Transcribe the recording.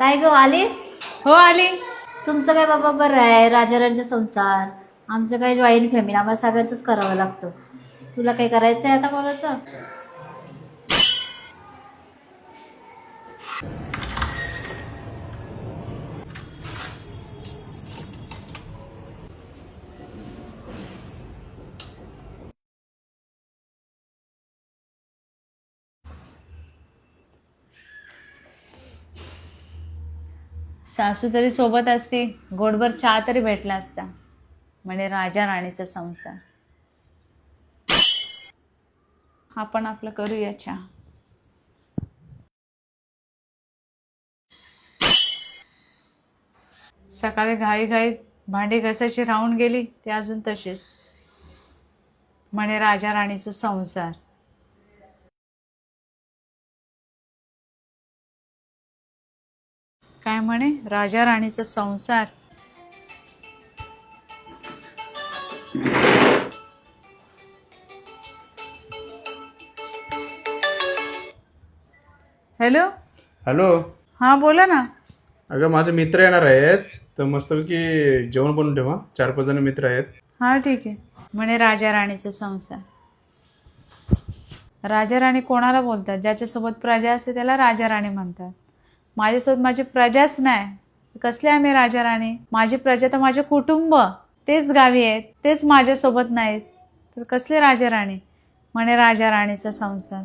काय ग आलीस? हो आली. तुमचं काय बाबा बरं आहे? राजारांचा संसार. आमचं काय जॉईंट फॅमिली आम्हाला सगळ्यांचंच करावं लागतं. तुला काय करायचं आहे आता कोणाचं? सासू तरी सोबत असती गोडभर चहा तरी भेटला असता. म्हणजे राजा राणीचा संसार. आपण आपलं करूया चहा. सकाळी घाई घाईत भांडी घसायची राहून गेली ते अजून तशीच. म्हणे राजा राणीचा संसार. काय म्हणे? राजा राणीचा संसार. हॅलो? हॅलो? हां बोला ना. अगं माझे मित्र येणार आहेत. तर मस्तपैकी जेवण बनवून ठेवा. चार पाच जण मित्र आहेत. हां ठीक आहे. म्हणे राजा राणीचा संसार. राजा राणी कोणाला बोलतात? ज्याच्यासोबत प्रजा असते त्याला राजा राणी म्हणतात. माझ्यासोबत माझी प्रजाच नाही. कसले आम्ही राजा राणी माझी प्रजा तर माझे कुटुंब. तेच गावी आहेत तेच माझ्यासोबत नाहीत. तर कसले राजा राणी म्हणे राजा राणीचा संसार.